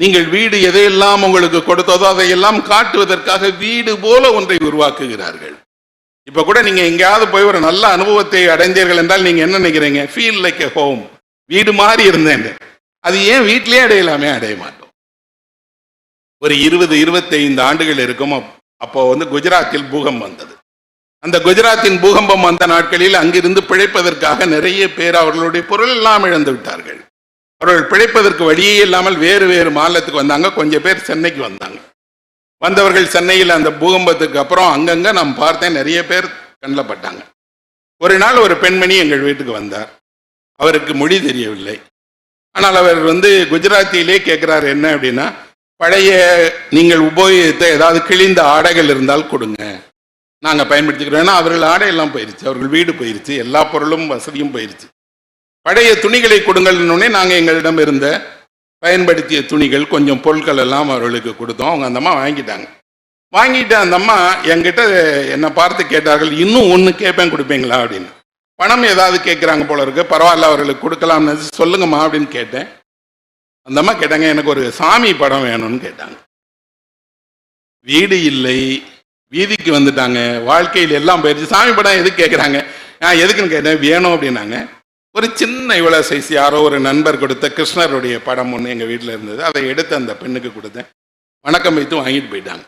நீங்கள் வீடு எதையெல்லாம் உங்களுக்கு கொடுத்ததோ அதையெல்லாம் காட்டுவதற்காக வீடு போல ஒன்றை உருவாக்குகிறார்கள். இப்ப கூட நீங்க எங்கேயாவது போய் ஒரு நல்ல அனுபவத்தை அடைந்தீர்கள் என்றால் நீங்க என்ன நினைக்கிறீங்க? ஃபீல் லைக் எ ஹோம் வீடு மாதிரி இருந்தேன். அது ஏன் வீட்டிலேயே அடையலாமே? அடைய மாட்டோம். ஒரு இருபது இருபத்தைந்து ஆண்டுகள் இருக்கும் அப்போ வந்து குஜராத்தில் பூகம்பம் வந்தது. அந்த குஜராத்தின் பூகம்பம் வந்த நாட்களில் அங்கிருந்து பிழைப்பதற்காக நிறைய பேர் அவர்களுடைய பொருள் எல்லாம் இழந்து விட்டார்கள். அவர்கள் பிழைப்பதற்கு வழியே இல்லாமல் வேறு வேறு மாநிலத்துக்கு வந்தாங்க. கொஞ்சம் பேர் சென்னைக்கு வந்தாங்க. வந்தவர்கள் சென்னையில் அந்த பூகம்பத்துக்கு அப்புறம் அங்கங்கே நான் பார்த்தேன். நிறைய பேர் கண்ணில் பட்டாங்க. ஒரு நாள் ஒரு பெண்மணி எங்கள் வீட்டுக்கு வந்தார். அவருக்கு மொழி தெரியவில்லை. ஆனால் அவர் வந்து குஜராத்தியிலே கேட்குறாரு என்ன அப்படின்னா பழைய நீங்கள் உபயோகித்த ஏதாவது கிழிந்த ஆடைகள் இருந்தால் கொடுங்க. நாங்கள் பயன்படுத்திக்கிறோம். ஏன்னா அவர்கள் ஆடையெல்லாம் போயிருச்சு. அவர்கள் வீடு போயிருச்சு. எல்லா பொருளும் வசதியும் போயிருச்சு. பழைய துணிகளை கொடுங்கள்னு நாங்கள் எங்களிடம் இருந்த பயன்படுத்திய துணிகள் கொஞ்சம் பொருட்கள் எல்லாம் அவர்களுக்கு கொடுத்தோம். அவங்க அந்த அம்மா வாங்கிட்டாங்க. வாங்கிட்டு அந்த அம்மா என்கிட்ட என்னை பார்த்து கேட்டார்கள் இன்னும் ஒன்று கேட்பேன் கொடுப்பீங்களா? அப்படின்னு. பணம் ஏதாவது கேட்குறாங்க போல இருக்கு. பரவாயில்ல அவர்களுக்கு கொடுக்கலாம்னு சொல்லுங்கம்மா அப்படின்னு கேட்டேன். அந்த அம்மா கேட்டாங்க எனக்கு ஒரு சாமி படம் வேணும்னு கேட்டாங்க. வீடு இல்லை. வீதிக்கு வந்துட்டாங்க. வாழ்க்கையில் எல்லாம் போயிடுச்சு. சாமி படம் எதுக்கு கேட்குறாங்க? நான் எதுக்குன்னு கேட்டேன் வேணும் அப்படின்னாங்க. ஒரு சின்ன இவ்வளோ சைஸ் யாரோ ஒரு நண்பர் கொடுத்த கிருஷ்ணருடைய படம் ஒன்று எங்கள் வீட்டில் இருந்தது. அதை எடுத்து அந்த பெண்ணுக்கு கொடுத்தேன். வணக்கம் வைத்து வாங்கிட்டு போயிட்டாங்க.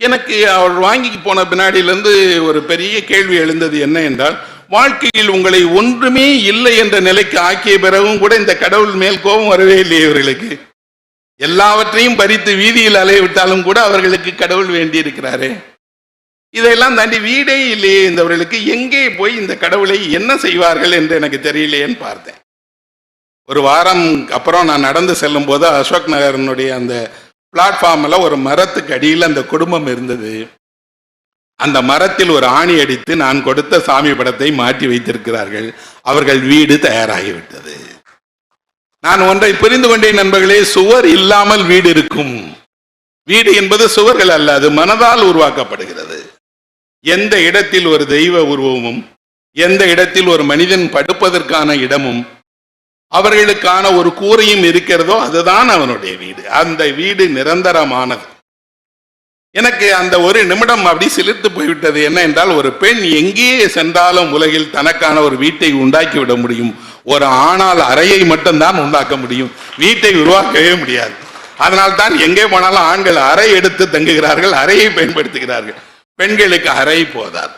எனக்கு அவள் வாங்கி போன பின்னாடியிலேருந்து ஒரு பெரிய கேள்வி எழுந்தது என்ன என்றால் வாழ்க்கையில் உங்களை ஒன்றுமே இல்லை என்ற நிலைக்கு ஆக்கிய பிறகும் கூட இந்த கடவுள் மேல் கோபம் வரவே இல்லை இவர்களுக்கு. எல்லாவற்றையும் பறித்து வீதியில் அலைய விட்டாலும் கூட அவர்களுக்கு கடவுள் வேண்டி இருக்கிறாரே இதையெல்லாம் தாண்டி வீடே இல்லையே இந்தவர்களுக்கு எங்கே போய் இந்த கடவுளை என்ன செய்வார்கள் என்று எனக்கு தெரியலையேன்னு பார்த்தேன். ஒரு வாரம் அப்புறம் நான் நடந்து செல்லும் போது அசோக் நகரனுடைய அந்த பிளாட்ஃபார்மில் ஒரு மரத்துக்கு அடியில் அந்த குடும்பம் இருந்தது. அந்த மரத்தில் ஒரு ஆணி அடித்து நான் கொடுத்த சாமி படத்தை மாட்டி வைத்திருக்கிறார்கள். அவர்கள் வீடு தயாராகிவிட்டது. நான் ஒன்றை புரிந்து கொண்டேன் நண்பர்களே சுவர் இல்லாமல் வீடு இருக்கும். வீடு என்பது சுவர்கள் அல்ல அது மனதால் உருவாக்கப்படுகிறது. எந்த இடத்தில் ஒரு தெய்வ உருவமும் எந்த இடத்தில் ஒரு மனிதன் படுப்பதற்கான இடமும் அவர்களுக்கான ஒரு கூரையும் இருக்கிறதோ அதுதான் அவனுடைய வீடு. அந்த வீடு நிரந்தரமானது. எனக்கு அந்த ஒரு நிமிடம் அப்படி சிலிர்த்து போய்விட்டது. என்ன என்றால் ஒரு பெண் எங்கேயே சென்றாலும் உலகில் தனக்கான ஒரு வீட்டை உண்டாக்கி விட முடியும். ஒரு ஆணால் அறையை மட்டும்தான் உண்டாக்க முடியும். வீட்டை உருவாக்கவே முடியாது. அதனால் தான் எங்கே போனாலும் ஆண்கள் அறை எடுத்து தங்குகிறார்கள் அறையை பயன்படுத்துகிறார்கள். பெண்களுக்கு அறை போதாது.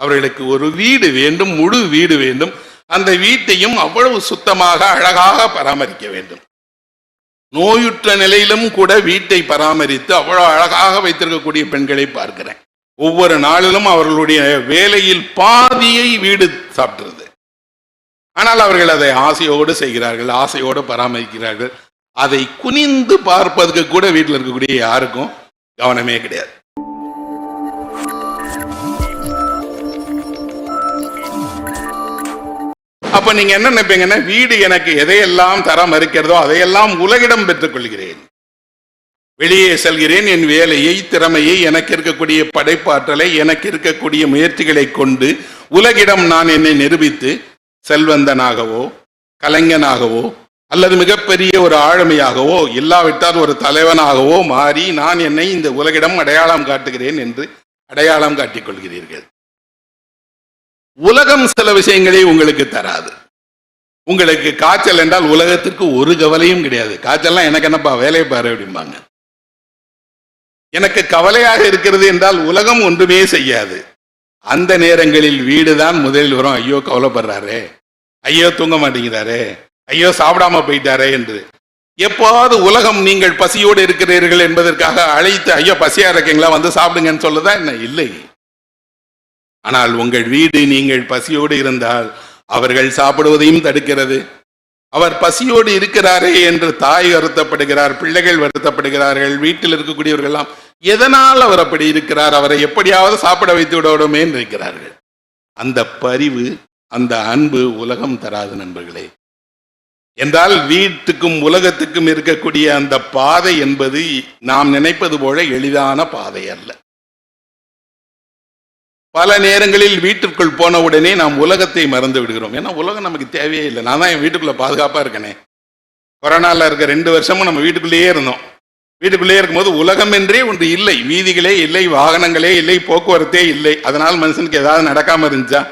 அவர்களுக்கு ஒரு வீடு வேண்டும் முழு வீடு வேண்டும். அந்த வீட்டையும் அவ்வளவு சுத்தமாக அழகாக பராமரிக்க வேண்டும். நோயுற்ற நிலையிலும் கூட வீட்டை பராமரித்து அவ்வளவு அழகாக வைத்திருக்கக்கூடிய பெண்களை பார்க்கிறேன். ஒவ்வொரு நாளிலும் அவர்களுடைய வேலையில் பாதியை வீடு சாப்பிடுறது. ஆனால் அவர்கள் அதை ஆசையோடு செய்கிறார்கள் ஆசையோடு பராமரிக்கிறார்கள். அதை குனிந்து பார்ப்பதற்கு கூட வீட்டில் இருக்கக்கூடிய யாருக்கும் கவனமே கிடையாது. அப்ப நீங்க என்ன நினைப்பீங்கன்னா? வீடு எனக்கு எதையெல்லாம் தர மறுக்கிறதோ அதையெல்லாம் உலகிடம் பெற்றுக் கொள்கிறேன். வெளியே செல்கிறேன் என் வேலையை திறமையை எனக்கு இருக்கக்கூடிய படைப்பாற்றலை எனக்கு இருக்கக்கூடிய முயற்சிகளை கொண்டு உலகிடம் நான் என்னை நிரூபித்து செல்வந்தனாகவோ கலைஞனாகவோ அல்லது மிகப்பெரிய ஒரு ஆளுமையாகவோ இல்லாவிட்டால் ஒரு தலைவனாகவோ மாறி நான் என்னை இந்த உலகிடம் அடையாளம் காட்டுகிறேன் என்று அடையாளம் காட்டிக் கொள்கிறீர்கள். உலகம் சில விஷயங்களை உங்களுக்கு தராது. உங்களுக்கு காய்ச்சல் என்றால் உலகத்திற்கு ஒரு கவலையும் கிடையாது. காய்ச்சல்லாம் எனக்கு என்னப்பா வேலையை பாரு அப்படிம்பாங்க. எனக்கு கவலையாக இருக்கிறது என்றால் உலகம் ஒன்றுமே செய்யாது. அந்த நேரங்களில் வீடுதான் முதலில் வரும். ஐயோ கவலைப்படுறாரே. ஐயோ தூங்க மாட்டேங்கிறாரே. ஐயோ சாப்பிடாம போயிட்டாரே என்று. எப்போது உலகம் நீங்கள் பசியோடு இருக்கிறீர்கள் என்பதற்காக அழைத்து ஐயோ பசியா இருக்கீங்களா? வந்து சாப்பிடுங்கன்னு சொல்லுதா? என்ன? இல்லை. ஆனால் உங்கள் வீடு நீங்கள் பசியோடு இருந்தால் அவர்கள் சாப்பிடுவதையும் தடுக்கிறது. அவர் பசியோடு இருக்கிறாரே என்று தாய் வருத்தப்படுகிறார் பிள்ளைகள் வருத்தப்படுகிறார்கள் வீட்டில் இருக்கக்கூடியவர்கள் எல்லாம் எதனால் அவர் அப்படி இருக்கிறார் அவரை எப்படியாவது சாப்பிட வைத்து விடணுமே இருக்கிறார்கள். அந்த பரிவு அந்த அன்பு உலகம் தராது நண்பர்களே. என்றால் வீட்டுக்கும் உலகத்துக்கும் இருக்கக்கூடிய அந்த பாதை என்பது நாம் நினைப்பது போல எளிதான பாதை அல்ல. பல நேரங்களில் வீட்டிற்குள் போன உடனே நாம் உலகத்தை மறந்து விடுகிறோம். ஏன்னா உலகம் நமக்கு தேவையே இல்லை. நான் தான் என் வீட்டுக்குள்ள பாதுகாப்பா இருக்கனே. கொரோனால இருக்க ரெண்டு வருஷமும் நம்ம வீட்டுக்குள்ளேயே இருந்தோம். வீட்டுக்குள்ளேயே இருக்கும்போது உலகம் என்றே ஒன்று இல்லை. வீதிகளே இல்லை வாகனங்களே இல்லை போக்குவரத்தே இல்லை. அதனால் மனுஷனுக்கு ஏதாவது நடக்காம இருந்துச்சா?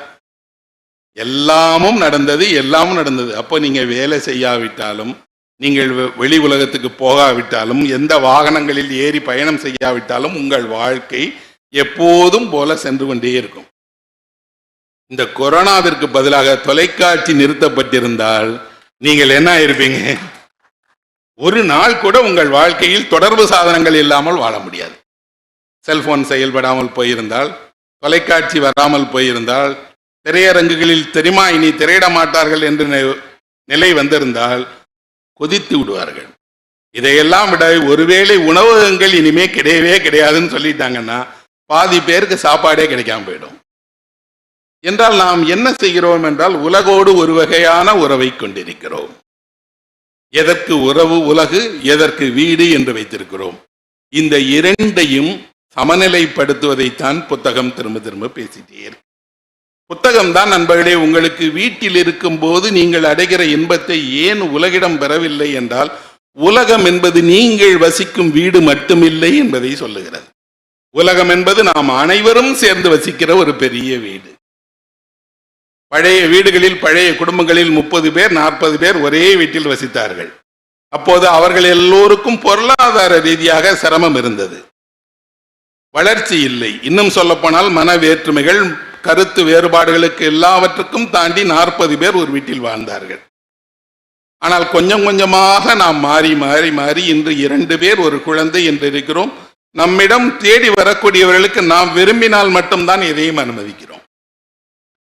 எல்லாமும் நடந்தது எல்லாமும் நடந்தது. அப்போ நீங்க வேலை செய்யாவிட்டாலும் நீங்கள் வெ- வெளி உலகத்துக்கு போகாவிட்டாலும் எந்த வாகனங்களில் ஏறி பயணம் செய்யாவிட்டாலும் உங்கள் வாழ்க்கை எப்போதும் போல சென்று கொண்டே இருக்கும். இந்த கொரோனாவிற்கு பதிலாக தொலைக்காட்சி நிறுத்தப்பட்டிருந்தால் நீங்கள் என்ன இருப்பீங்க ஒரு நாள் கூட உங்கள் வாழ்க்கையில் தொடர்பு சாதனங்கள் இல்லாமல் வாழ முடியாது. செல்போன் செயல்படாமல் போயிருந்தால் தொலைக்காட்சி வராமல் போயிருந்தால் திரையரங்குகளில் தெரியுமா இனி திரையிட மாட்டார்கள் என்று நிலை வந்திருந்தால் கொதித்து விடுவார்கள். இதையெல்லாம் விட ஒருவேளை உணவகங்கள் இனிமே கிடையவே கிடையாதுன்னு சொல்லிட்டாங்கன்னா பாதி பேருக்கு சாப்பாடே கிடைக்காம போயிடும். என்றால் நாம் என்ன செய்கிறோம் என்றால் உலகோடு ஒரு வகையான உறவை கொண்டிருக்கிறோம். எதற்கு உறவு உலகு எதற்கு வீடு என்று வைத்திருக்கிறோம். இந்த இரண்டையும் சமநிலைப்படுத்துவதைத்தான் புத்தகம் திரும்ப திரும்ப பேசிட்டே புத்தகம் தான் நண்பர்களே உங்களுக்கு வீட்டில் இருக்கும்போது நீங்கள் அடைகிற இன்பத்தை ஏன் உலகிடம் பெறவில்லை என்றால் உலகம் என்பது நீங்கள் வசிக்கும் வீடு மட்டுமில்லை என்பதை சொல்லுகிறது. உலகம் என்பது நாம் அனைவரும் சேர்ந்து வசிக்கிற ஒரு பெரிய வீடு. பழைய வீடுகளில் பழைய குடும்பங்களில் முப்பது பேர் நாற்பது பேர் ஒரே வீட்டில் வசித்தார்கள். அப்போது அவர்கள் எல்லோருக்கும் பொருளாதார ரீதியாக சிரமம் இருந்தது. வளர்ச்சி இல்லை. இன்னும் சொல்லப்போனால் மன வேற்றுமைகள் கருத்து வேறுபாடுகளுக்கு எல்லாவற்றுக்கும் தாண்டி நாற்பது பேர் ஒரு வீட்டில் வாழ்ந்தார்கள். ஆனால் கொஞ்சம் கொஞ்சமாக நாம் மாறி மாறி மாறி இன்று இரண்டு பேர் ஒரு குழந்தை என்று இருக்கிறோம். நம்மிடம் தேடி வரக்கூடியவர்களுக்கு நாம் விரும்பினால் மட்டும்தான் எதையும் அனுமதிக்கிறோம்.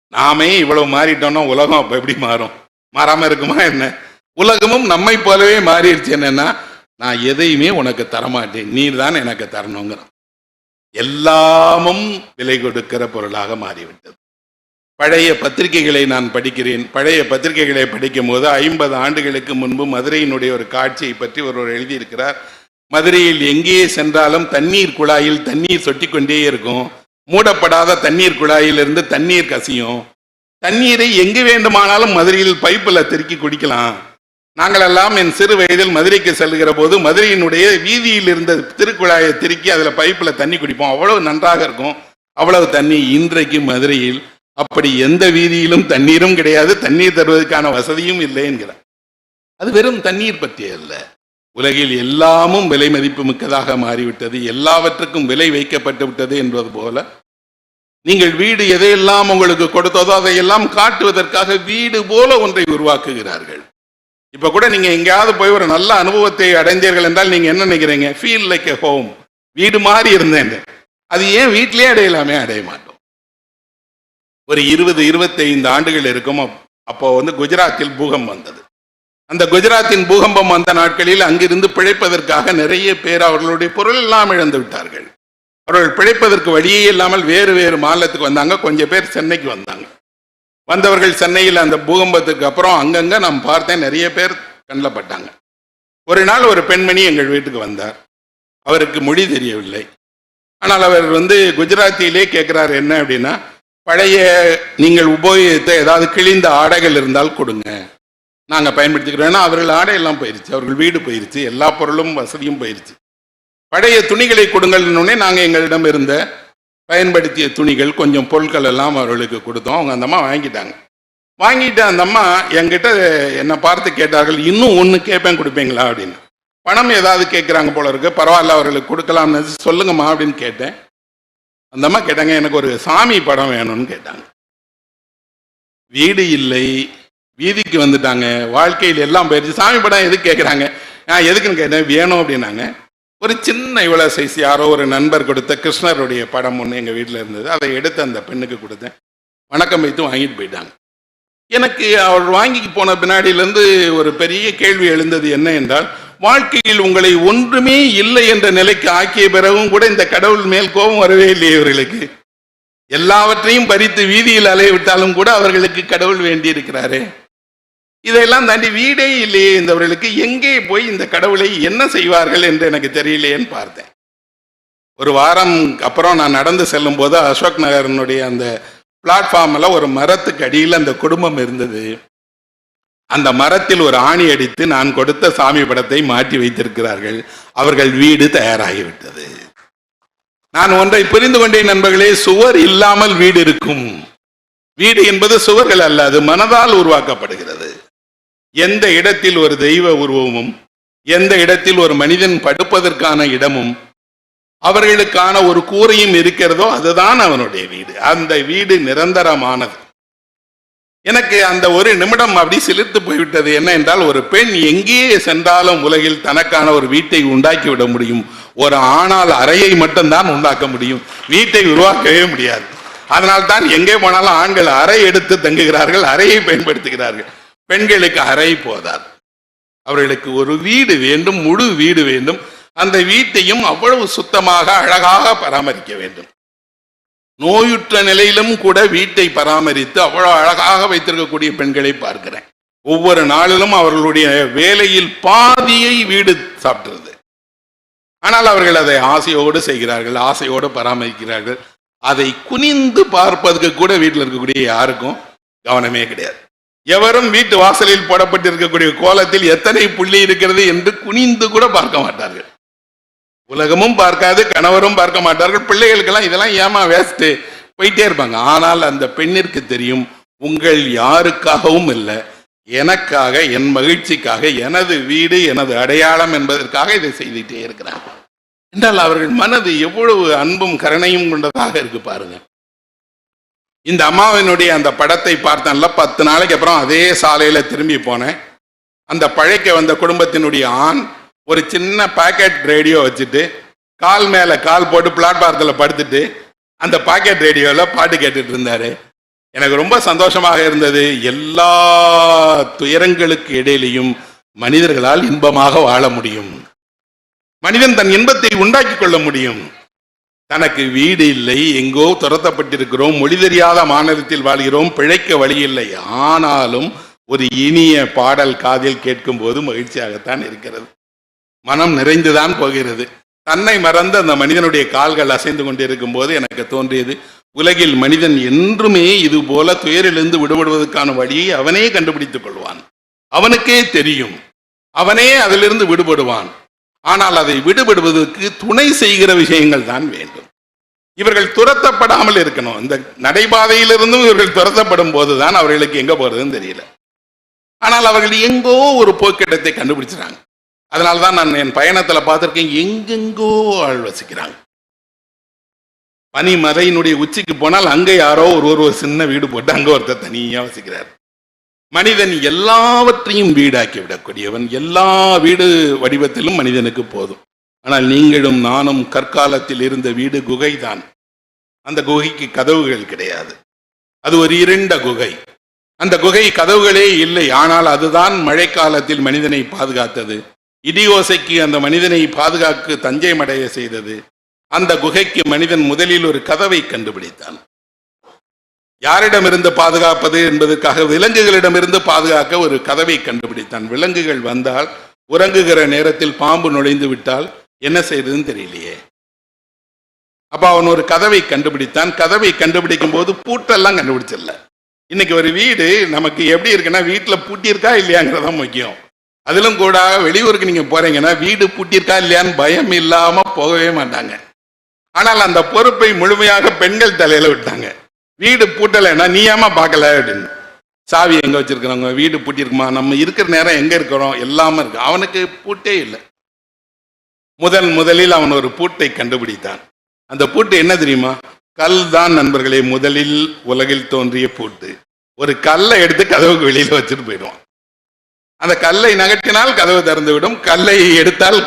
நாமே இவ்வளவு மாறிட்டோம்னா உலகம் அப்ப எப்படி மாறும்? மாறாம இருக்குமா என்ன? உலகமும் நம்மை போலவே மாறிடுச்சு என்னன்னா நான் எதையுமே உனக்கு தரமாட்டேன். நீர் தான் எனக்கு தரணுங்கிறோம் எல்லாமும் விலை கொடுக்கிற பொருளாக மாறிவிட்டது. பழைய பத்திரிகைகளை நான் படிக்கிறேன். பழைய பத்திரிகைகளை படிக்கும் போது ஐம்பது ஆண்டுகளுக்கு முன்பு மதுரையினுடைய ஒரு காட்சியை பற்றி ஒருவர் எழுதியிருக்கிறார். மதுரையில் எங்கே சென்றாலும் தண்ணீர் குழாயில் தண்ணீர் சொட்டிக்கொண்டே இருக்கும். மூடப்படாத தண்ணீர் குழாயிலிருந்து தண்ணீர் கசியும். தண்ணீரை எங்கு வேண்டுமானாலும் மதுரையில் பைப்பில் திருக்கி குடிக்கலாம். நாங்களெல்லாம் என் சிறு வயதில் மதுரைக்கு செல்கிற போது மதுரையினுடைய வீதியில் இருந்த திருக்குழாயை திருக்கி அதில் பைப்பில் தண்ணி குடிப்போம். அவ்வளவு நன்றாக இருக்கும். அவ்வளவு தண்ணி இன்றைக்கு மதுரையில். அப்படி எந்த வீதியிலும் தண்ணீரும் கிடையாது. தண்ணீர் தருவதற்கான வசதியும் இல்லை என்கிறார். அது வெறும் தண்ணீர் பற்றி அல்ல உலகில் எல்லாமும் விலை மதிப்பு மிக்கதாக மாறிவிட்டது. எல்லாவற்றுக்கும் விலை வைக்கப்பட்டு விட்டது என்பது போல நீங்கள் வீடு எதையெல்லாம் உங்களுக்கு கொடுத்ததோ அதையெல்லாம் காட்டுவதற்காக வீடு போல ஒன்றை உருவாக்குகிறார்கள். இப்ப கூட நீங்க எங்கேயாவது போய் ஒரு நல்ல அனுபவத்தை அடைந்தீர்கள் என்றால் நீங்க என்ன நினைக்கிறீங்க? ஃபீல் லைக் எ ஹோம் வீடு மாதிரி இருந்தேன் அது ஏன் வீட்டிலேயே அடையலாமே? அடைய மாட்டோம். ஒரு இருபது இருபத்தைந்து ஆண்டுகள் இருக்கும். அப்போ வந்து குஜராத்தில் பூகம் வந்தது. அந்த குஜராத்தின் பூகம்பம் வந்த நாட்களில் அங்கிருந்து பிழைப்பதற்காக நிறைய பேர் அவர்களுடைய பொருள் எல்லாம் இழந்து விட்டார்கள். அவர்கள் பிழைப்பதற்கு வழியே இல்லாமல் வேறு வேறு மாநிலத்துக்கு வந்தாங்க. கொஞ்சம் பேர் சென்னைக்கு வந்தாங்க. வந்தவர்கள் சென்னையில் அந்த பூகம்பத்துக்கு அப்புறம் அங்கங்கே நான் பார்த்தேன். நிறைய பேர் கண்ணில் பட்டாங்க. ஒரு நாள் ஒரு பெண்மணி எங்கள் வீட்டுக்கு வந்தார். அவருக்கு மொழி தெரியவில்லை. ஆனால் அவர் வந்து குஜராத்தியிலே கேட்குறாரு என்ன அப்படின்னா பழைய நீங்கள் உபயோகித்த ஏதாவது கிழிந்த ஆடைகள் இருந்தால் கொடுங்க. நாங்கள் பயன்படுத்திக்கிறோம். ஏன்னா அவர்கள் ஆடையெல்லாம் போயிருச்சு அவர்கள் வீடு போயிருச்சு எல்லா பொருளும் வசதியும் போயிருச்சு. பழைய துணிகளை கொடுங்கள்னே நாங்கள் எங்களிடம் இருந்த பயன்படுத்திய துணிகள் கொஞ்சம் பொருட்கள் எல்லாம் அவர்களுக்கு கொடுத்தோம். அவங்க அந்த அம்மா வாங்கிட்டாங்க. வாங்கிட்டு அந்த அம்மா என்கிட்ட என்னை பார்த்து கேட்டார்கள் இன்னும் ஒன்று கேட்பேன் கொடுப்பீங்களா? அப்படின்னு. பணம் ஏதாவது கேட்குறாங்க போல இருக்கு. பரவாயில்ல அவர்களுக்கு கொடுக்கலாம்னு சொல்லுங்கம்மா அப்படின்னு கேட்டேன். அந்த அம்மா கேட்டாங்க எனக்கு ஒரு சாமி படம் வேணும்னு கேட்டாங்க. வீடு இல்லை வீதிக்கு வந்துட்டாங்க. வாழ்க்கையில் எல்லாம் போயிடுச்சு. சாமி படம் எதுக்கு கேட்குறாங்க நான் எதுக்குன்னு கேட்டேன் வேணும் அப்படின்னாங்க. ஒரு சின்ன இவ்வளோ சைஸ் யாரோ ஒரு நண்பர் கொடுத்த கிருஷ்ணருடைய படம் ஒன்று எங்கள் வீட்டில் இருந்தது. அதை எடுத்து அந்த பெண்ணுக்கு கொடுத்தேன். வணக்கம் வைத்து வாங்கிட்டு போயிட்டாங்க. எனக்கு அவர் வாங்கி போன பின்னாடியிலேருந்து ஒரு பெரிய கேள்வி எழுந்தது என்ன என்றால் வாழ்க்கையில் உங்களை ஒன்றுமே இல்லை என்ற நிலைக்கு ஆக்கிய பிறகும் கூட இந்த கடவுள் மேல் கோபம் வரவே இல்லையே இவர்களுக்கு. எல்லாவற்றையும் பறித்து வீதியில் அலைய விட்டாலும் கூட அவர்களுக்கு கடவுள் வேண்டி இருக்கிறாரே இதையெல்லாம் தாண்டி வீடே இல்லையே இந்தவர்களுக்கு எங்கே போய் இந்த கடவுளை என்ன செய்வார்கள் என்று எனக்கு தெரியலையேன்னு பார்த்தேன். ஒரு வாரம் அப்புறம் நான் நடந்து செல்லும் போது அசோக் நகரனுடைய அந்த பிளாட்ஃபார்மில் ஒரு மரத்துக்கு அடியில் அந்த குடும்பம் இருந்தது. அந்த மரத்தில் ஒரு ஆணி அடித்து நான் கொடுத்த சாமி படத்தை மாற்றி வைத்திருக்கிறார்கள். அவர்கள் வீடு தயாராகிவிட்டது. நான் ஒன்றை புரிந்து கொண்டேன் நண்பர்களே சுவர் இல்லாமல் வீடு இருக்கும். வீடு என்பது சுவர்கள் அல்ல அது மனதால் உருவாக்கப்படுகிறது. எந்த இடத்தில் ஒரு தெய்வ உருவமும் எந்த இடத்தில் ஒரு மனிதன் படுப்பதற்கான இடமும் அவர்களுக்கான ஒரு கூரையும் இருக்கிறதோ அதுதான் அவனுடைய வீடு. அந்த வீடு நிரந்தரமானது. எனக்கு அந்த ஒரு நிமிடம் அப்படி சிலிர்த்து போய்விட்டது. என்ன என்றால் ஒரு பெண் எங்கேயே சென்றாலும் உலகில் தனக்கான ஒரு வீட்டை உண்டாக்கி விட முடியும். ஒரு ஆணால் அறையை மட்டும்தான் உண்டாக்க முடியும். வீட்டை உருவாக்கவே முடியாது. அதனால் தான் எங்கே போனாலும் ஆண்கள் அறை எடுத்து தங்குகிறார்கள் அறையை பயன்படுத்துகிறார்கள். பெண்களுக்கு அறை போதாது. அவர்களுக்கு ஒரு வீடு வேண்டும் முழு வீடு வேண்டும். அந்த வீட்டையும் அவ்வளவு சுத்தமாக அழகாக பராமரிக்க வேண்டும். நோயுற்ற நிலையிலும் கூட வீட்டை பராமரித்து அவ்வளவு அழகாக வைத்திருக்கக்கூடிய பெண்களை பார்க்கிறேன். ஒவ்வொரு நாளிலும் அவர்களுடைய வேலையில் பாதியை வீடு சாப்பிடுறது. ஆனால் அவர்கள் அதை ஆசையோடு செய்கிறார்கள் ஆசையோடு பராமரிக்கிறார்கள். அதை குனிந்து பார்ப்பதற்கு கூட வீட்டில் இருக்கக்கூடிய யாருக்கும் கவனமே கிடையாது. எவரும் வீட்டு வாசலில் போடப்பட்டிருக்கக்கூடிய கோலத்தில் எத்தனை புள்ளி இருக்கிறது என்று குனிந்து கூட பார்க்க மாட்டார்கள். உலகமும் பார்க்காது கணவரும் பார்க்க மாட்டார்கள் பிள்ளைகளுக்கெல்லாம் இதெல்லாம் ஏமா வேஸ்ட்டு போயிட்டே இருப்பாங்க. ஆனால் அந்த பெண்ணிற்கு தெரியும் உங்கள் யாருக்காகவும் இல்லை. எனக்காக என் மகிழ்ச்சிக்காக எனது வீடு எனது அடையாளம் என்பதற்காக இதை செய்துட்டே இருக்கிறாங்க என்றால் அவர்கள் மனது எவ்வளவு அன்பும் கருணையும் கொண்டதாக இருக்கு பாருங்கள் இந்த அம்மாவினுடைய அந்த படத்தை பார்த்தேன்ல பத்து நாளைக்கு அப்புறம் அதே சாலையில் திரும்பி போனேன். அந்த பழைக்க வந்த குடும்பத்தினுடைய ஆண் ஒரு சின்ன பாக்கெட் ரேடியோ வச்சுட்டு கால் மேலே கால் போட்டு பிளாட்பாரத்தில் படுத்துட்டு அந்த பாக்கெட் ரேடியோவில் பாட்டு கேட்டுட்டு இருந்தாரு. எனக்கு ரொம்ப சந்தோஷமாக இருந்தது. எல்லா துயரங்களுக்கு இடையிலையும் மனிதர்களால் இன்பமாக வாழ முடியும். மனிதன் தன் இன்பத்தை உண்டாக்கி கொள்ள முடியும். தனக்கு வீடு இல்லை எங்கோ துரத்தப்பட்டிருக்கிறோம் மொழி தெரியாத மாநிலத்தில் வாழ்கிறோம் பிழைக்க வழி இல்லை. ஆனாலும் ஒரு இனிய பாடல் காதில் கேட்கும் போது மகிழ்ச்சியாகத்தான் இருக்கிறது. மனம் நிறைந்துதான் போகிறது. தன்னை மறந்து அந்த மனிதனுடைய கால்கள் அசைந்து கொண்டிருக்கும் போது எனக்கு தோன்றியது உலகில் மனிதன் என்றுமே இது போல துயரிலிருந்து விடுபடுவதற்கான வழியை அவனே கண்டுபிடித்துக் கொள்வான். அவனுக்கே தெரியும். அவனே அதிலிருந்து விடுபடுவான். ஆனால் அதை விடுபடுவதற்கு துணை செய்கிற விஷயங்கள் தான் வேண்டும். இவர்கள் துரத்தப்படாமல் இருக்கணும். இந்த நடைபாதையிலிருந்தும் இவர்கள் துரத்தப்படும் போதுதான் அவர்களுக்கு எங்க போறதுன்னு தெரியல. ஆனால் அவர்கள் எங்கோ ஒரு போக்கிடத்தை கண்டுபிடிச்சாங்க அதனால தான் நான் என் பயணத்தில் பார்த்துருக்கேன் எங்கெங்கோ ஆள் வசிக்கிறாங்க. பனிமலையினுடைய உச்சிக்கு போனால் அங்கே யாரோ ஒரு ஒரு சின்ன வீடு போட்டு அங்கே ஒருத்தர் தனியாக வசிக்கிறார். மனிதன் எல்லாவற்றையும் வீடாக்கி விடக்கூடியவன் எல்லா வீடு வடிவத்திலும் மனிதனுக்கு போதும். ஆனால் நீங்களும் நானும் கற்காலத்தில் இருந்த வீடு குகைதான். அந்த குகைக்கு கதவுகள் கிடையாது. அது ஒரு இருண்ட குகை. அந்த குகை கதவுகளே இல்லை. ஆனால் அதுதான் மழைக்காலத்தில் மனிதனை பாதுகாத்தது. இடியோசைக்கு அந்த மனிதனை பாதுகாக்க தஞ்சை மடைய செய்தது. அந்த குகைக்கு மனிதன் முதலில் ஒரு கதவை கண்டுபிடித்தான். யாரிடமிருந்து பாதுகாப்பது என்பதற்காக விலங்குகளிடமிருந்து பாதுகாக்க ஒரு கதவை கண்டுபிடித்தான். விலங்குகள் வந்தால் உறங்குகிற நேரத்தில் பாம்பு நுழைந்து விட்டால் என்ன செய்யறதுன்னு தெரியலையே. அப்ப அவன் ஒரு கதவை கண்டுபிடித்தான். கதவை கண்டுபிடிக்கும் போது பூட்டெல்லாம் கண்டுபிடிச்சிடல. இன்னைக்கு ஒரு வீடு நமக்கு எப்படி இருக்குன்னா வீட்டில் பூட்டியிருக்கா இல்லையாங்கிறதா முக்கியம். அதிலும் கூட வெளியூருக்கு நீங்க போறீங்கன்னா வீடு பூட்டியிருக்கா இல்லையான்னு பயம் இல்லாம போகவே மாட்டாங்க. ஆனால் அந்த பொறுப்பை முழுமையாக பெண்கள் தலையில விட்டாங்க. வீடு பூட்டலைன்னா நீ ஏமா பார்க்கல அப்படின்னு. சாவி எங்க வச்சிருக்கிறவங்க வீடு பூட்டியிருக்குமா? நம்ம இருக்கிற நேரம் எங்க இருக்கிறோம்? எல்லாமே இருக்கு. அவனுக்கு பூட்டே இல்லை. முதல் முதலில் அவன் ஒரு பூட்டை கண்டுபிடித்தான். அந்த பூட்டு என்ன தெரியுமா? கல் தான் நண்பர்களே முதலில் உலகில் தோன்றிய பூட்டு. ஒரு கல்லை எடுத்து கதவுக்கு வெளியில வச்சுட்டு போயிடுவான். அந்த கல்லை நகர்த்தினால் கதவு திறந்து விடும் கல்லை எடுத்தால்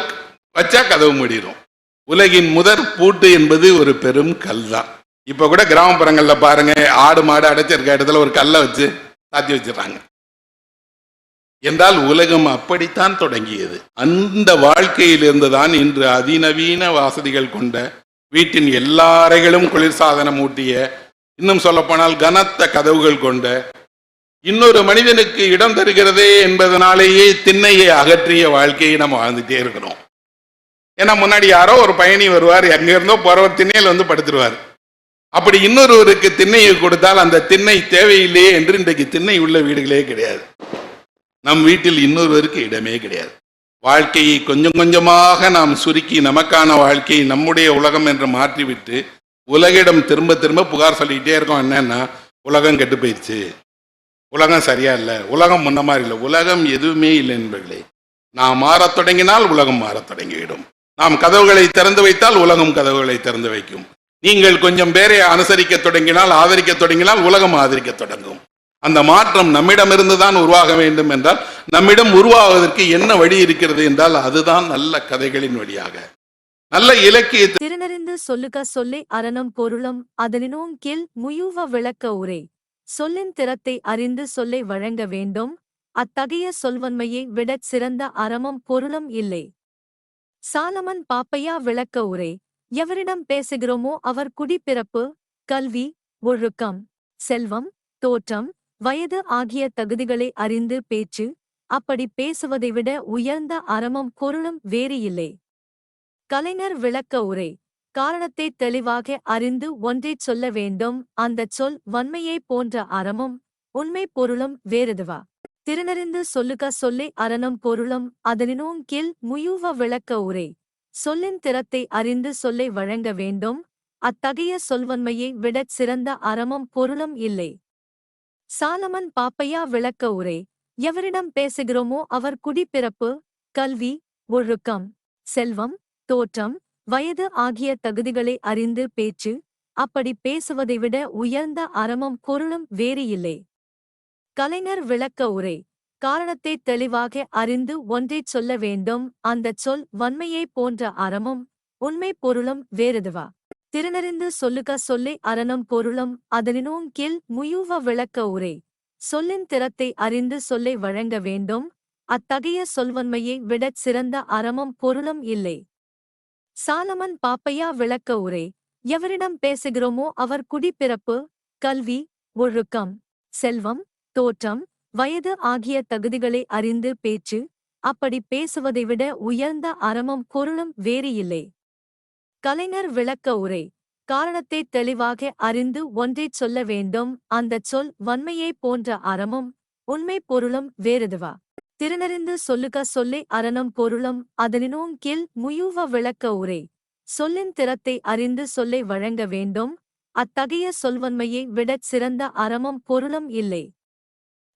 வச்சா கதவு மூடிடும். உலகின் முதற் பூட்டு என்பது ஒரு பெரும் கல் தான் இப்ப கூட கிராமப்புறங்கள்ல பாருங்க ஆடு மாடு அடைச்சிருக்க இடத்துல ஒரு கல்லை வச்சு சாத்தி வச்சிடறாங்க. என்றால் உலகம் அப்படித்தான் தொடங்கியது. அந்த வாழ்க்கையிலிருந்து தான் இன்று அதிநவீன வசதிகள் கொண்ட வீட்டின் எல்லா அறைகளும் குளிர்சாதனம் ஊட்டிய இன்னும் சொல்லப்போனால் கனத்த கதவுகள் கொண்ட இன்னொரு மனிதனுக்கு இடம் தருகிறதே என்பதனாலேயே திண்ணையை அகற்றிய வாழ்க்கையை நம்ம வாழ்ந்துட்டே இருக்கிறோம். ஏன்னா முன்னாடி யாரோ ஒரு பயணி வருவார் எங்கிருந்தோ போறவர் திண்ணையில் வந்து படுத்துருவார். அப்படி இன்னொருவருக்கு திண்ணையை கொடுத்தால் அந்த திண்ணை தேவையில்லையே என்று இன்றைக்கு திண்ணை உள்ள வீடுகளே கிடையாது. நம் வீட்டில் இன்னொருவருக்கு இடமே கிடையாது. வாழ்க்கையை கொஞ்சம் கொஞ்சமாக நாம் சுருக்கி நமக்கான வாழ்க்கையை நம்முடைய உலகம் என்று மாற்றிவிட்டு உலகிடம் திரும்ப திரும்ப புகார் சொல்லிக்கிட்டே இருக்கோம். என்னன்னா உலகம் கெட்டு போயிடுச்சு. உலகம் சரியா இல்லை. உலகம் முன்ன மாதிரி இல்லை. உலகம் எதுவுமே இல்லை என்பர்களே நாம் மாறத் தொடங்கினால் உலகம் மாறத் தொடங்கிவிடும். நாம் கதவுகளை திறந்து வைத்தால் உலகம் கதவுகளை திறந்து வைக்கும். நீங்கள் கொஞ்சம் பேரை அனுசரிக்க தொடங்கினால் ஆதரிக்க தொடங்கினால் உலகம் ஆதரிக்க தொடங்கும். அந்த மாற்றம் நம்மிடமிருந்து தான் உருவாக வேண்டும் என்றால் நம்மிடம் உருவாவதற்கு என்ன வழி இருக்கிறது என்றால் அதுதான் நல்ல கதைகளின் வழியாக. நல்ல இலக்கிய திறனறிந்து சொல்லுக சொல்லி அரணம் பொருளும் அதனினும் கீழ் முயுவ விளக்க உரை. சொல்லின் திறத்தை அறிந்து சொல்லை வழங்க வேண்டும் அத்தகைய சொல்வன்மையை விடச் சிறந்த அறமும் பொருளும் இல்லை. சாலமன் பாப்பையா விளக்க உரை. எவரிடம் பேசுகிறோமோ அவர் குடிப்பிறப்பு கல்வி ஒழுக்கம் செல்வம் தோற்றம் வயது ஆகிய தகுதிகளை அறிந்து பேச்சு அப்படி பேசுவதை விட உயர்ந்த அறமும் பொருளும் வேறு இல்லை. கலைஞர் விளக்க உரை காரணத்தை தெளிவாக அறிந்து ஒன்றைச் சொல்ல வேண்டும் அந்தச் சொல் வன்மையை போன்ற அறமும் உண்மை பொருளும் வேறுதுவா? திருநறிந்து சொல்லுக சொல்லை அறனும் பொருளும் அதனினும் கீழ் விளக்க உரை. சொல்லின் திறத்தை அறிந்து சொல்லை வழங்க வேண்டும். அத்தகைய சொல்வன்மையை விடச் சிறந்த அறமும் பொருளும் இல்லை. சாலமன் பாப்பையா விளக்க உரை. எவரிடம் பேசுகிறோமோ அவர் குடிப்பிறப்பு கல்வி ஒழுக்கம் செல்வம் தோற்றம் வயது ஆகிய தகுதிகளை அறிந்து பேச்சு அப்படி பேசுவதை விட உயர்ந்த அறமும் பொருளும் வேறு இல்லை. கலைஞர் விளக்க உரை. காரணத்தை தெளிவாக அறிந்து ஒன்றைச் சொல்ல வேண்டும். அந்தச் சொல் வன்மையை போன்ற அறமும் உண்மை பொருளும் வேறுதுவா? திறனறிந்து சொல்லுக சொல்லை அறனும் பொருளும் அதனினும் கீழ் முயூவ விளக்க உரை. சொல்லின் திறத்தை அறிந்து சொல்லை வழங்க வேண்டும். அத்தகைய சொல்வன்மையை விடச் சிறந்த அறமும் பொருளும் இல்லை. சாலமன் பாப்பையா விளக்க உரை. எவரிடம் பேசுகிறோமோ அவர் குடிப்பிறப்பு கல்வி ஒழுக்கம் செல்வம் தோற்றம் வயது ஆகிய தகுதிகளை அறிந்து பேச்சு அப்படி பேசுவதை விட உயர்ந்த அறமும் பொருளும் வேறு இல்லை. கலைஞர் விளக்க உரை காரணத்தை தெளிவாக அறிந்து ஒன்றைச் சொல்ல வேண்டும் அந்தச் சொல் வன்மையை போன்ற அறமும் உண்மை பொருளும் வேறுதுவா? திருநறிந்து சொல்லுக சொல்லை அறனும் பொருளும் அதனினும் கீழ் முயூவ விளக்க உரை சொல்லின் திறத்தை அறிந்து சொல்லை வழங்க வேண்டும் அத்தகைய சொல்வன்மையை விடச் சிறந்த அறமும் பொருளும் இல்லை.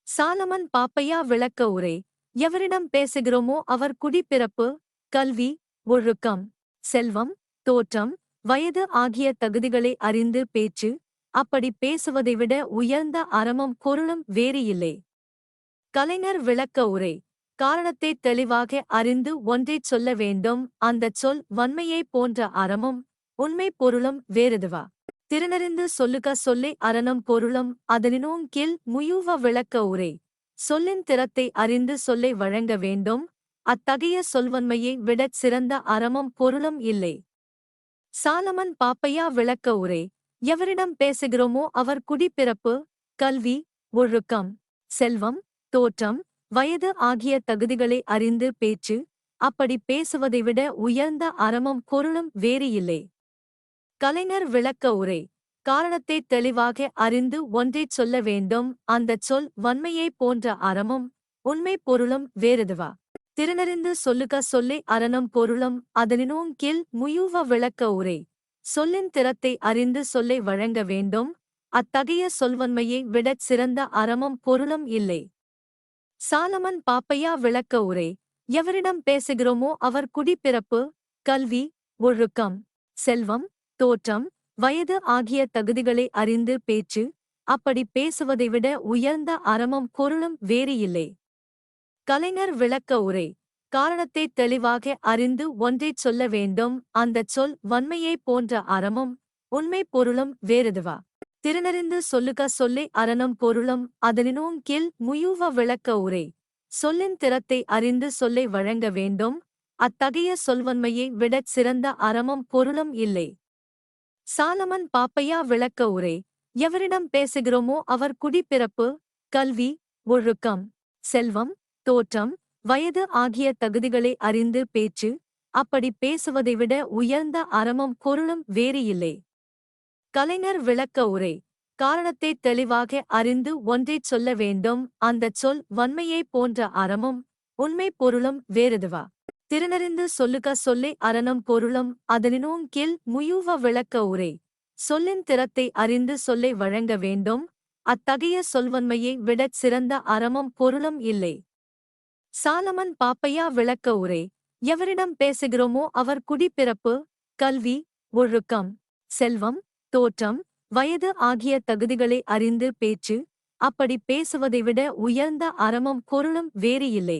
சாலமன் பாப்பையா விளக்க உரை. எவரிடம் பேசுகிறோமோ அவர் குடிப்பிறப்பு கல்வி ஒழுக்கம் செல்வம் தோற்றம் வயது ஆகிய தகுதிகளை அறிந்து பேச்சு அப்படி பேசுவதை விட உயர்ந்த அறமும் பொருளும் வேறு இல்லை. கலைஞர் விளக்க உரை. காரணத்தை தெளிவாக அறிந்து ஒன்றைச் சொல்ல வேண்டும். அந்தச் சொல் வன்மையை போன்ற அறமும் உண்மை பொருளும் வேறுதுவா? திருநறிந்து சொல்லுக சொல்லை அரணம் பொருளும் அதனினும் கீழ் முயூவ விளக்க உரை. சொல்லின் திறத்தை அறிந்து சொல்லை வழங்க வேண்டும் அத்தகைய சொல்வன்மையை விடச் சிறந்த அறமும் பொருளும் இல்லை. சாலமன் பாப்பையா விளக்க உரை. எவரிடம் பேசுகிறோமோ அவர் குடிப்பிறப்பு கல்வி ஒழுக்கம் செல்வம் தோற்றம் வயது ஆகிய தகுதிகளை அறிந்து பேச்சு அப்படி பேசுவதை விட உயர்ந்த அறமும் பொருளும் வேறு இல்லை. கலைஞர் விளக்க உரை. காரணத்தை தெளிவாக அறிந்து ஒன்றைச் சொல்ல வேண்டும். அந்தச் சொல் வன்மையை போன்ற அறமும் உண்மை பொருளும் வேறுதுவா? திறனறிந்து சொல்லுக சொல்லே அறனும் பொருளும். அதனினும் கீழ் முயூவ விளக்க உரை. சொல்லின் திறத்தை அறிந்து சொல்லை வழங்க வேண்டும். அத்தகைய சொல்வன்மையை விடச் சிறந்த அறமும் பொருளும் இல்லை. சாலமன் பாப்பையா விளக்க உரை. எவரிடம் பேசுகிறோமோ அவர் குடிப்பிறப்பு கல்வி ஒழுக்கம் செல்வம் தோற்றம் வயது ஆகிய தகுதிகளை அறிந்து பேச்சு அப்படி பேசுவதை விட உயர்ந்த அறமும் பொருளும் வேறு இல்லை. கலைஞர் விளக்க உரை காரணத்தை தெளிவாக அறிந்து ஒன்றைச் சொல்ல வேண்டும் அந்தச் சொல் வன்மையை போன்ற அறமும் உண்மை பொருளும் வேறுதுவா? திருநறிந்து சொல்லுக சொல்லை அறனும் பொருளும் அதனினும் கீழ் முயூவ விளக்க உரை சொல்லின் திறத்தை அறிந்து சொல்லை வழங்க வேண்டும் அத்தகைய சொல்வன்மையை விடச் சிறந்த அறமும் பொருளும் இல்லை. சாலமன் பாப்பையா விளக்க உரை. எவரிடம் பேசுகிறோமோ அவர் குடிப்பிறப்பு கல்வி ஒழுக்கம் செல்வம் தோற்றம் வயது ஆகிய தகுதிகளை அறிந்து பேச்சு அப்படி பேசுவதை விட உயர்ந்த அறமும் பொருளும் வேறு இல்லை. கலைஞர் விளக்க உரை. காரணத்தை தெளிவாக அறிந்து ஒன்றைச் சொல்ல வேண்டும். அந்தச் சொல் வன்மையைப் போன்ற அறமும் உண்மை பொருளும் வேறுதுவா? திருநறிந்து சொல்லுக சொல்லை அரணம் பொருளும் அதனினும் கீழ் முயூவ விளக்க உரை. சொல்லின் திறத்தை அறிந்து சொல்லை வழங்க வேண்டும் அத்தகைய சொல்வன்மையை விடச் சிறந்த அறமும் பொருளும் இல்லை. சாலமன் பாப்பையா விளக்க உரை. எவரிடம் பேசுகிறோமோ அவர் குடிப்பிறப்பு கல்வி ஒழுக்கம் செல்வம் தோற்றம் வயது ஆகிய தகுதிகளை அறிந்து பேச்சு அப்படி பேசுவதை விட உயர்ந்த அறமும் பொருளும் வேறு இல்லை.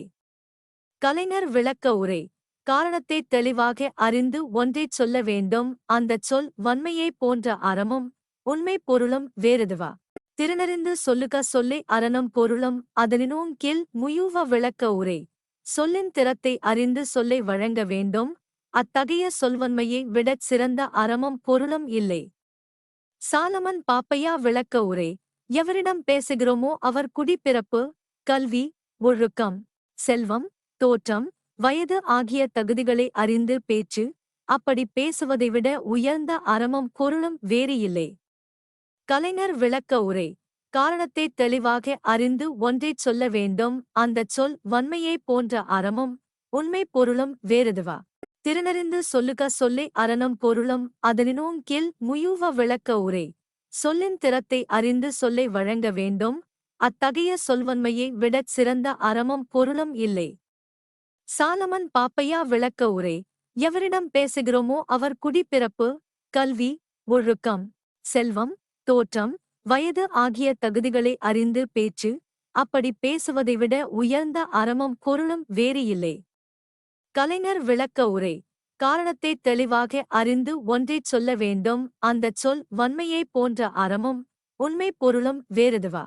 கலைஞர் விளக்க உரை. காரணத்தை தெளிவாக அறிந்து ஒன்றைச் சொல்ல வேண்டும். அந்தச் சொல் வன்மையைப் போன்ற அறமும் உண்மை பொருளும் வேறுதுவா? திறனறிந்து சொல்லுக சொல்லை அரணம் பொருளும். அதனினும் கீழ் முயூவ விளக்க உரை. சொல்லின் திறத்தை அறிந்து சொல்லை வழங்க வேண்டும். அத்தகைய சொல்வன்மையை விடச் சிறந்த அறமும் பொருளும் இல்லை. சாலமன் பாப்பையா விளக்க உரை. எவரிடம் பேசுகிறோமோ அவர் குடிப்பிறப்பு கல்வி ஒழுக்கம் செல்வம் தோற்றம் வயது ஆகிய தகுதிகளை அறிந்து பேச்சு அப்படி பேசுவதை விட உயர்ந்த அறமும் பொருளும் வேறு இல்லை. கலைஞர் விளக்க உரை காரணத்தை தெளிவாக அறிந்து ஒன்றைச் சொல்ல வேண்டும் அந்தச் சொல் வன்மையைப் போன்ற அறமும் உண்மை பொருளும் வேறுதுவா? திருநறிந்து சொல்லுக சொல்லை அரணம் பொருளும் அதனினும் கீழ் முயூவ விளக்க உரை சொல்லின் திறத்தை அறிந்து சொல்லை வழங்க வேண்டும் அத்தகைய சொல்வன்மையை விடச் சிறந்த அறமும் பொருளும் இல்லை. சாலமன் பாப்பையா விளக்க உரை. எவரிடம் பேசுகிறோமோ அவர் குடிப்பிறப்பு கல்வி ஒழுக்கம் செல்வம் தோற்றம் வயது ஆகிய தகுதிகளை அறிந்து பேச்சு அப்படி பேசுவதை விட உயர்ந்த அறமும் பொருளும் வேறு இல்லை. கலைஞர் விளக்க உரை. காரணத்தை தெளிவாக அறிந்து ஒன்றைச் சொல்ல வேண்டும். அந்தச் சொல் வன்மையைப் போன்ற அறமும் உண்மை பொருளும் வேறுதுவா?